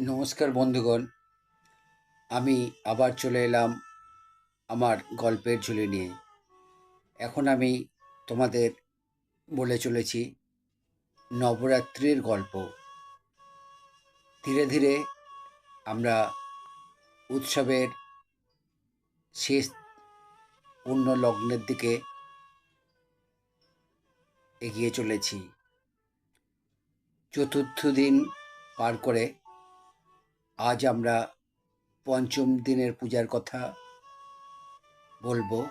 নমস্কার বন্ধুগণ। আমি আবার চলে এলাম আমার গল্পের ঝুলি নিয়ে। এখন আমি তোমাদের বলে চলেছি নবরাত্রির গল্প। ধীরে ধীরে আমরা উৎসবের শেষ পূর্ণ লগ্নের দিকে এগিয়ে চলেছি। চতুর্থ দিন পার করে আজ আমরা পঞ্চম দিনের পূজার কথা বলব।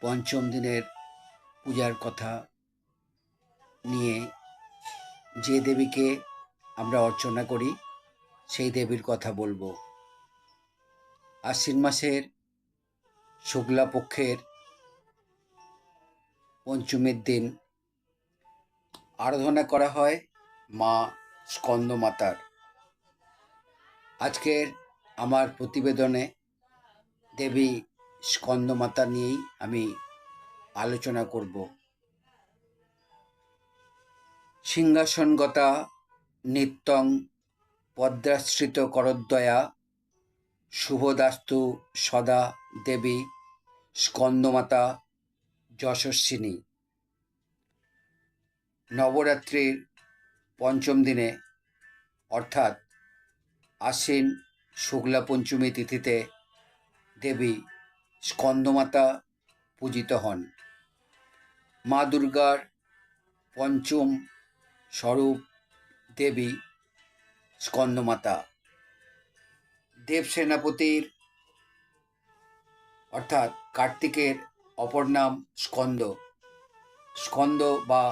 পঞ্চম দিনের পূজার কথা নিয়ে যে দেবীকে আমরা অর্চনা করি, সেই দেবীর কথা বলব। আশ্বিন মাসের শুক্লা পক্ষের পঞ্চমীর দিন আরাধনা করা হয় মা স্কন্দ মাতার আজকের আমার প্রতিবেদনে দেবী স্কন্দমাতা নিয়েই আমি আলোচনা করব। সিংহাসনগতা নিত্যং পদ্মাশ্রিত করদ্দয়া শুভদাস্তু সদা দেবী স্কন্দমাতা যশস্বিনী। নবরাত্রির পঞ্চম দিনে অর্থাৎ আশ্বিন শুক্লা পঞ্চমী তিথিতে দেবী স্কন্দমাতা পূজিত হন। মা দুর্গার পঞ্চম স্বরূপ দেবী স্কন্দমাতা। দেব সেনাপতির অর্থাৎ কার্তিকের অপর নাম স্কন্দ। স্কন্দ বা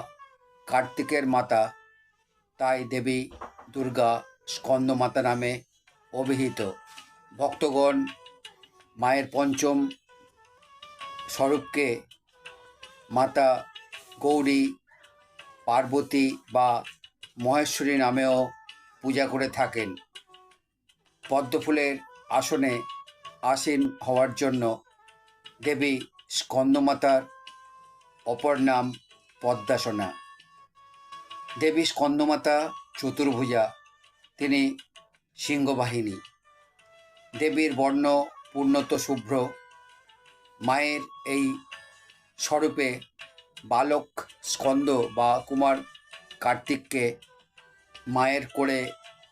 কার্তিকের মাতা, তাই দেবী দুর্গা স্কন্দমাতা নামে অভিহিত। ভক্তগণ, মায়ের পঞ্চম স্বরূপকে মাতা গৌরী, পার্বতী বা মহেশ্বরী নামেও পূজা করে থাকেন। পদ্মফুলের আসনে আসীন হওয়ার জন্য দেবী স্কন্দমাতার অপর নাম পদ্মাসনা। দেবী স্কন্দমাতা চতুর্ভুজা তিনি সিংহবাহিনী। দেবীর বর্ণ পূর্ণত শুভ্র। মায়ের এই স্বরূপে বালক, স্কন্দ বা কুমার কার্তিককে মায়ের কোলে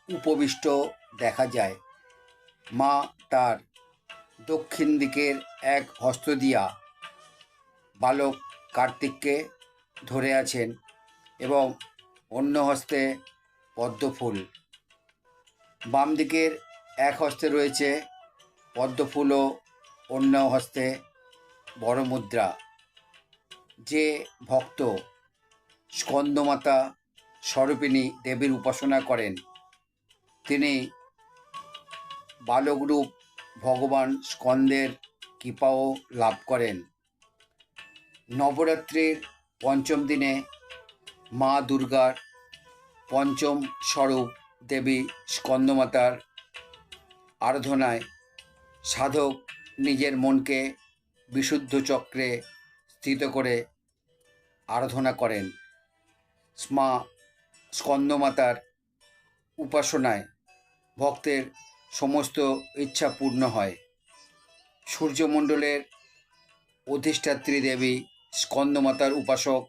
উপবিষ্ট দেখা যায়। মা তার দক্ষিণ দিকের এক হস্ত দিয়া বালক কার্তিককে ধরে আছেন এবং অন্য হস্তে পদ্মফুল। বাম দিকের এক হস্তে রয়েছে পদ্মফুল ও অন্য হস্তে বড় মুদ্রা। যে ভক্ত স্কন্দমাতা স্বরূপিণী দেবীর উপাসনা করেন, তিনি বালকরূপ ভগবান স্কন্দের কৃপাও লাভ করেন। নবরাত্রির পঞ্চম দিনে মা দুর্গার পঞ্চম স্বরূপ দেবী স্কন্দমাতার আরাধনায় সাধক নিজের মনকে বিশুদ্ধ চক্রে স্থিত করে আরাধনা করেন। মা স্কন্দমাতার উপাসনায় ভক্তের সমস্ত ইচ্ছা পূর্ণ হয়। সূর্যমণ্ডলের অধিষ্ঠাত্রী দেবী স্কন্দমাতার উপাসক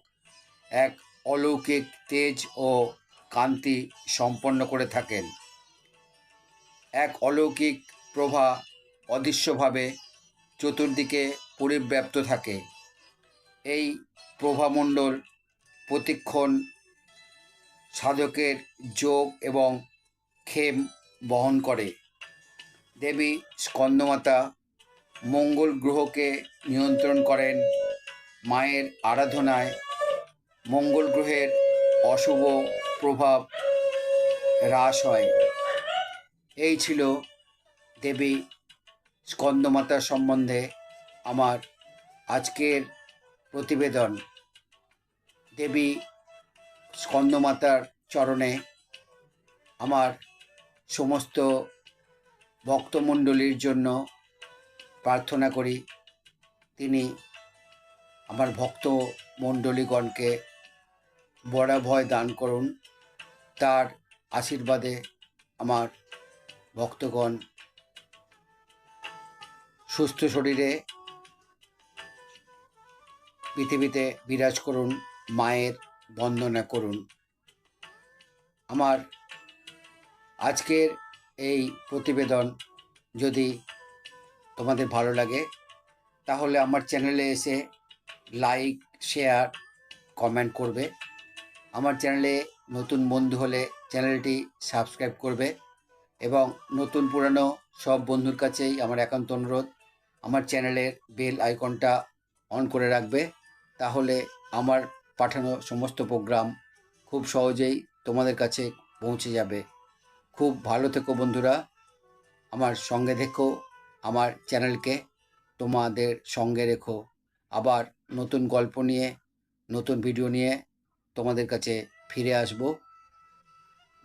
এক অলৌকিক তেজ ও কান্তি সম্পন্ন করে থাকেন। এক অলৌকিক প্রভা অদৃশ্যভাবে চতুর্দিকে পরিব্যাপ্ত থাকে। এই প্রভামণ্ডল প্রতিক্ষণ সাধকের যোগ এবং ক্ষেম বহন করে। দেবী স্কন্দমাতা মঙ্গল গ্রহকে নিয়ন্ত্রণ করেন। মায়ের আরাধনায় মঙ্গল গ্রহের অশুভ প্রভাব হ্রাস হয়। এই ছিল দেবী স্কন্দমাতার সম্বন্ধে আমার আজকের প্রতিবেদন। দেবী স্কন্দমাতার চরণে আমার সমস্ত ভক্তমণ্ডলীর জন্য প্রার্থনা করি। তিনি আমার ভক্ত মণ্ডলীগণকে বড়া ভয় দান করুন। তার আশীর্বাদে আমার ভক্তগণ সুস্থ শরীরে পৃথিবীতে বিরাজ করুন, মায়ের বন্দনা করুন। আমার আজকের এই প্রতিবেদন যদি তোমাদের ভালো লাগে, তাহলে আমার চ্যানেলে এসে লাইক, শেয়ার, কমেন্ট করবে। আমার চ্যানেলে নতুন বন্ধু হলে চ্যানেলটি সাবস্ক্রাইব করবে এবং নতুন পুরানো সব বন্ধুর কাছেই আমার একান্ত অনুরোধ, আমার চ্যানেলের বেল আইকনটা অন করে রাখবে তাহলে আমার পাঠানো সমস্ত প্রোগ্রাম খুব সহজেই তোমাদের কাছে পৌঁছে যাবে। খুব ভালো থেকো বন্ধুরা, আমার সঙ্গে দেখো আমার চ্যানেলকে তোমাদের সঙ্গে রেখো। আবার নতুন গল্প নিয়ে, নতুন ভিডিও নিয়ে তোমাদের কাছে ফিরে আসব।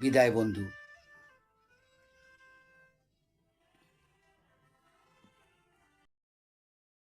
বিদায় বন্ধু।